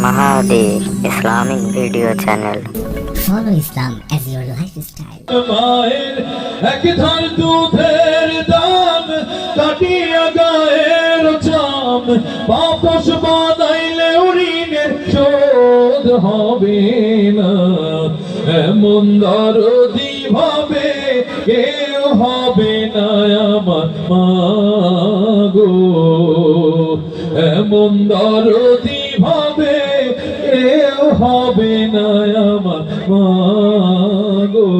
Mahadi Islamic Video Channel. Follow Islam as your lifestyle. বাপস হবে না এমন দরদি ভাবে কেউ হবে না আমার মাগো এমন দরদি ভাবে হবে না আমার? মাগো।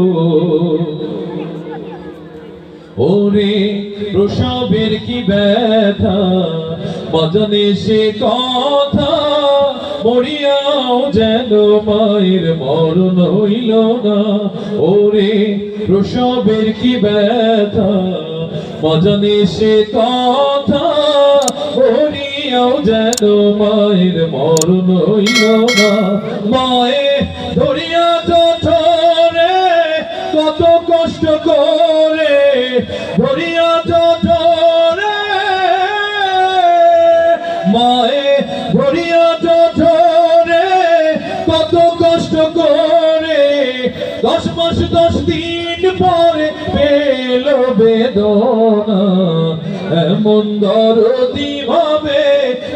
ওরে প্রসবের কি ব্যথা? মজনে সে কথা মরিয়াও যেন মায়ের মরণ হইল না। ওরে প্রসবের কি ব্যথা? মজনে সে কথা মরিয়াও যেন মায়ের মরণ হইল না। মায়ে ধরিয়া চোঠরে কত কষ্ট করে ধরিয়া চোঠরে মায়ে ধরিয়া চোঠরে কত কষ্ট করে দশ মাস, দশ দিন পরে পেল বেদনা। এমন দরদি ভাবে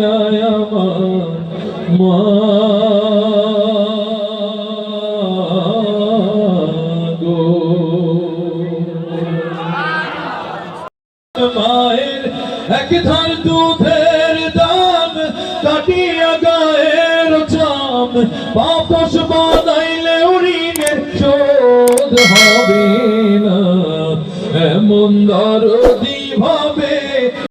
না আমার মায়ের এক ধার দুধের দাম কাটিয়া গায়ের চাম। বাপস বানাইলে ঋণের শোধ হবে না। এমন দরদি ভাবে